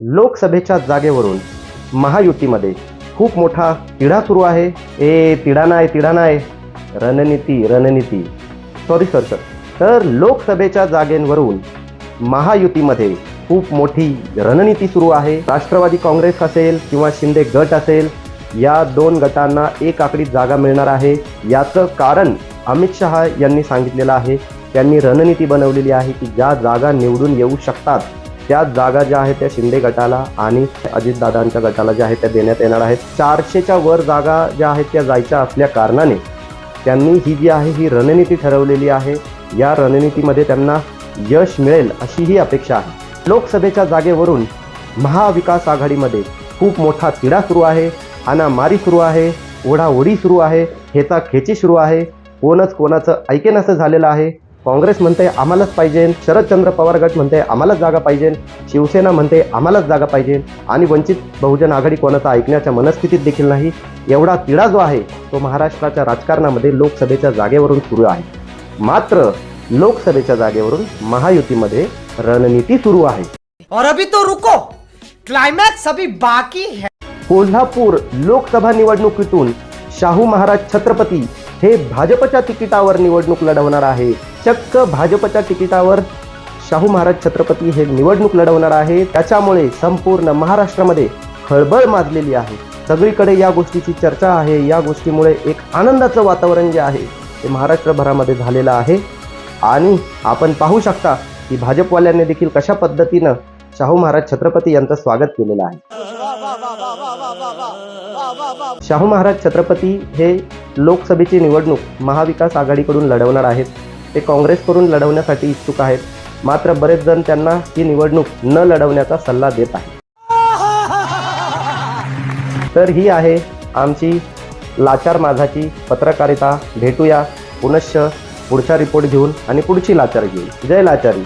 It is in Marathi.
लोकसभेच्या जागेवरून महायुतीमध्ये खूप मोठा तिढा सुरू आहे. ए तिढा नाही तिढा नाही रणनीती रणनीती. सॉरी सर सर तर लोकसभेच्या जागेवरून महायुतीमध्ये खूप मोठी रणनीती सुरू आहे. राष्ट्रवादी काँग्रेस असेल किंवा शिंदे गट असेल या दोन गटांना एक आकडी जागा मिळणार आहे. याचं कारण अमित शहा यांनी सांगितलेलं आहे. त्यांनी रणनीती बनवलेली आहे की ज्या जागा निवडून येऊ शकतात त्या जागा ज्या आहेत त्या शिंदे गटाला आणि अजितदादांच्या गटाला ज्या आहेत त्या देण्यात येणार आहेत. चारशेच्या वर जागा ज्या आहेत त्या जायच्या असल्या कारणाने त्यांनी ही जी आहे ही रणनीती ठरवलेली आहे. या रणनीतीमध्ये त्यांना यश मिळेल अशी ही अपेक्षा आहे. लोकसभेच्या जागेवरून महाविकास आघाडीमध्ये खूप मोठा तिढा सुरू आहे हानामारी सुरू आहे ओढाओढी सुरू आहे खेचा खेची सुरू आहे. कोणच कोणाचं ऐकेनासं झालेलं आहे. काँग्रेस म्हणते आम्हालाच पाहिजे शरदचंद्र पवार गट म्हणते आम्हालाच जागा पाहिजे शिवसेना म्हणते आम्हालाच जागा पाहिजे आणि वंचित बहुजन आघाडी कोणाचं ऐकण्याच्या मनस्थितीत देखील नाही एवढा तिढा जो आहे तो महाराष्ट्राच्या राजकारणामध्ये लोकसभेच्या जागेवरून सुरू आहे. मात्र लोकसभेच्या जागेवरून महायुतीमध्ये रणनीती सुरू आहे. और अभी तो रुको क्लाइमैक्स अभी बाकी है. कोल्हापूर लोकसभा निवडणुकीतून शाहू महाराज छत्रपती हे भाजपच्या तिकिटावर निवडणूक लढवणार आहे. चक्क भाजपच्या तिकिटावर शाहू महाराज छत्रपती हे निवडणूक लढवणार आहे. त्याच्यामुळे संपूर्ण महाराष्ट्रामध्ये खळबळ माजलेली आहे. सगळीकडे या गोष्टीची चर्चा आहे. या गोष्टीमुळे एक आनंदाचं वातावरण जे आहे ते महाराष्ट्रभरामध्ये झालेलं आहे. आणि आपण पाहू शकता की भाजपवाल्यांनी देखील कशा पद्धतीनं शाहू महाराज छत्रपती यांचं स्वागत केलेलं आहे. शाहू महाराज छत्रपती हे लोकसभेची निवडणूक महाविकास आघाडीकडून लढवणार आहेत. ते काँग्रेसकडून लढवण्यासाठी इच्छुक आहेत. मात्र बरेच जण त्यांना ही निवडणूक न लढवण्याचा सल्ला देत आहे तर ही आहे आमची लाचार माझाची पत्रकारिता. भेटूया पुनश्च पुढचा रिपोर्ट घेऊन आणि पुढची लाचार घेऊन. जय लाचारी.